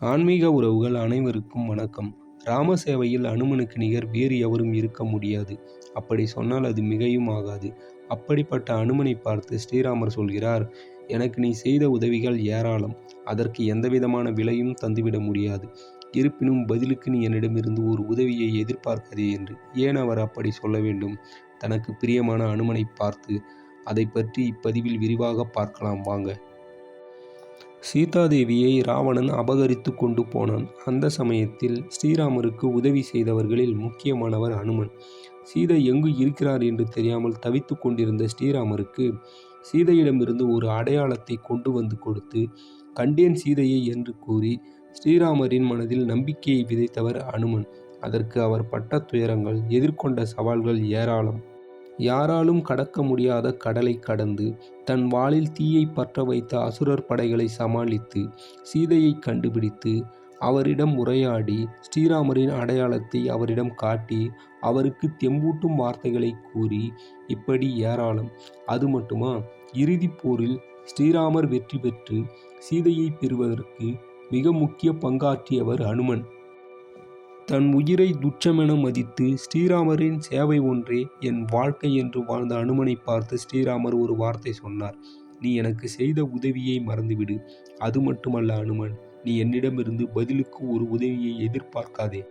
ஆன்மீக உறவுகள் அனைவருக்கும் வணக்கம். ராம சேவையில் அனுமனுக்கு நிகர் வேறு எவரும் இருக்க முடியாது. அப்படி சொன்னால் அது மிகையும் ஆகாது. அப்படிப்பட்ட அனுமனை பார்த்து ஸ்ரீராமர் சொல்கிறார் எனக்கு நீ செய்த உதவிகள் ஏராளம். அதற்கு எந்தவிதமான விலையும் தந்துவிட முடியாது. இருப்பினும் பதிலுக்கு நீ என்னிடமிருந்து ஒரு உதவியை எதிர்பார்க்கதே என்று. ஏன் அவர் அப்படி சொல்ல வேண்டும்? தனக்கு பிரியமான அனுமனை பார்த்து அதை பற்றி இப்பதிவில் விரிவாக பார்க்கலாம். வாங்க. சீதாதேவியை ராவணன் அபகரித்து கொண்டு போனான். அந்த சமயத்தில் ஸ்ரீராமருக்கு உதவி செய்தவர்களில் முக்கியமானவர் அனுமன். சீதை எங்கு இருக்கிறார் என்று தெரியாமல் தவித்து கொண்டிருந்த ஸ்ரீராமருக்கு சீதையிடமிருந்து ஒரு அடையாளத்தை கொண்டு வந்து கொடுத்து கண்டேன் சீதையை என்று கூறி ஸ்ரீராமரின் மனதில் நம்பிக்கையை விதைத்தவர் அனுமன். அதற்கு அவர் பட்ட துயரங்கள் எதிர்கொண்ட சவால்கள் ஏராளம். யாராலும் கடக்க முடியாத கடலை கடந்து தன் வாளில் தீயை பற்ற வைத்த அசுரர் படைகளை சமாளித்து சீதையை கண்டுபிடித்து அவரிடம் உரையாடி ஸ்ரீராமரின் அடையாளத்தை அவரிடம் காட்டி அவருக்கு தெம்பூட்டும் வார்த்தைகளை கூறி இப்படி ஏராளம். அது மட்டுமா? இறுதிப் போரில் ஸ்ரீராமர் வெற்றி பெற்று சீதையை பெறுவதற்கு மிக முக்கிய பங்காற்றியவர் அனுமன் தன் உயிரை துச்சமென மதித்து ஸ்ரீராமரின் சேவை ஒன்றே என் வாழ்க்கை என்று வாழ்ந்த அனுமனை பார்த்து ஸ்ரீராமர் ஒரு வார்த்தை சொன்னார். நீ எனக்கு செய்த உதவியை மறந்துவிடு. அது மட்டுமல்ல அனுமன் நீ என்னிடமிருந்து பதிலுக்கு ஒரு உதவியை எதிர்பார்க்காதே.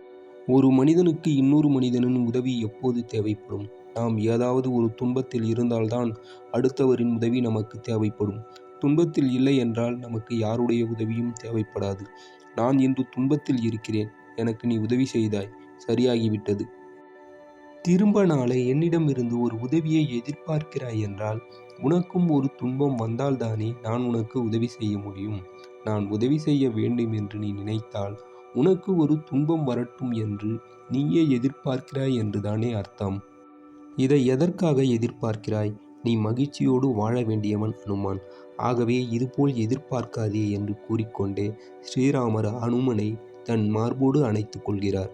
ஒரு மனிதனுக்கு இன்னொரு மனிதனின் உதவி எப்போது தேவைப்படும்? நாம் ஏதாவது ஒரு துன்பத்தில் இருந்தால்தான் அடுத்தவரின் உதவி நமக்கு தேவைப்படும். துன்பத்தில் இல்லை என்றால் நமக்கு யாருடைய உதவியும் தேவைப்படாது. நான் இன்று துன்பத்தில் இருக்கிறேன். எனக்கு நீ உதவி செய்தாய். சரியாகிவிட்டது. திரும்ப நாளை என்னிடமிருந்து ஒரு உதவியை எதிர்பார்க்கிறாய் என்றால் உனக்கும் ஒரு துன்பம் வந்தால்தானே நான் உனக்கு உதவி செய்ய முடியும். நான் உதவி செய்ய வேண்டும் என்று நீ நினைத்தால் உனக்கு ஒரு துன்பம் வரட்டும் என்று நீயே எதிர்பார்க்கிறாய் என்றுதானே அர்த்தம். இதை எதற்காக எதிர்பார்க்கிறாய்? நீ மகிழ்ச்சியோடு வாழ வேண்டியவன் அனுமான். ஆகவே இதுபோல் எதிர்பார்க்காதே என்று கூறிக்கொண்டே ஸ்ரீராமர் அனுமனை தன் மார்போடு அணைத்துக் கொள்கிறார்.